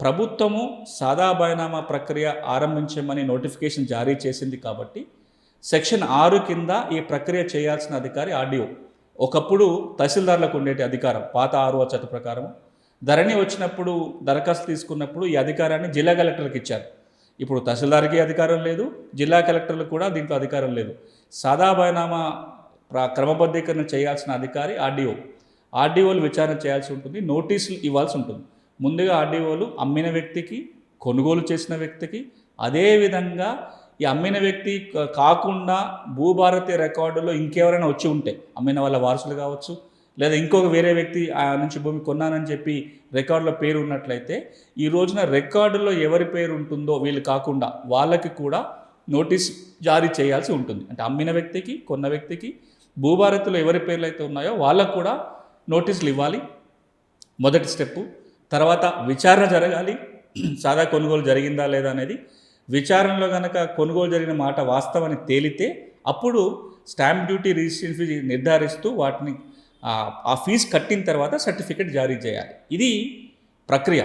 ప్రభుత్వము సాదా బయనామా ప్రక్రియ ఆరంభించమని నోటిఫికేషన్ జారీ చేసింది కాబట్టి సెక్షన్ ఆరు కింద ఈ ప్రక్రియ చేయాల్సిన అధికారి ఆర్డీఓ. ఒకప్పుడు తహసీల్దార్లకు ఉండేటి అధికారం పాత ఆరో చట్ట ప్రకారం ధరణి వచ్చినప్పుడు దరఖాస్తు తీసుకున్నప్పుడు ఈ అధికారాన్ని జిల్లా కలెక్టర్కి ఇచ్చారు. ఇప్పుడు తహసీల్దార్కి అధికారం లేదు జిల్లా కలెక్టర్లకు కూడా దీంట్లో అధికారం లేదు. సాదా బయనామా ప్ర- క్రమబద్ధీకరణ చేయాల్సిన అధికారి ఆర్డీఓ. ఆర్డీఓలు విచారణ చేయాల్సి ఉంటుంది నోటీసులు ఇవ్వాల్సి ఉంటుంది. ముందుగా ఆర్డీఓలు అమ్మిన వ్యక్తికి కొనుగోలు చేసిన వ్యక్తికి అదేవిధంగా ఈ అమ్మిన వ్యక్తి కాకుండా భూభారతి రికార్డులో ఇంకెవరైనా వచ్చి ఉంటే అమ్మిన వాళ్ళ వారసులు కావచ్చు లేదా ఇంకొక వేరే వ్యక్తి ఆ నుంచి భూమి కొన్నానని చెప్పి రికార్డులో పేరు ఉన్నట్లయితే ఈ రోజున రికార్డులో ఎవరి పేరు ఉంటుందో వీళ్ళు కాకుండా వాళ్ళకి కూడా నోటీస్ జారీ చేయాల్సి ఉంటుంది. అంటే అమ్మిన వ్యక్తికి కొన్న వ్యక్తికి భూభారతిలో ఎవరి పేర్లు అయితే ఉన్నాయో వాళ్ళకు కూడా నోటీసులు ఇవ్వాలి. మొదటి స్టెప్పు. తర్వాత విచారణ జరగాలి. సాదా కొనుగోలు జరిగిందా లేదా అనేది విచారణలో కనుక కొనుగోలు జరిగిన మాట వాస్తవాన్ని తేలితే అప్పుడు స్టాంప్ డ్యూటీ రిజిస్ట్రేషన్ ఫీజు నిర్ధారిస్తూ వాటిని ఆ- ఫీజు కట్టిన తర్వాత సర్టిఫికెట్ జారీ చేయాలి. ఇది ప్రక్రియ.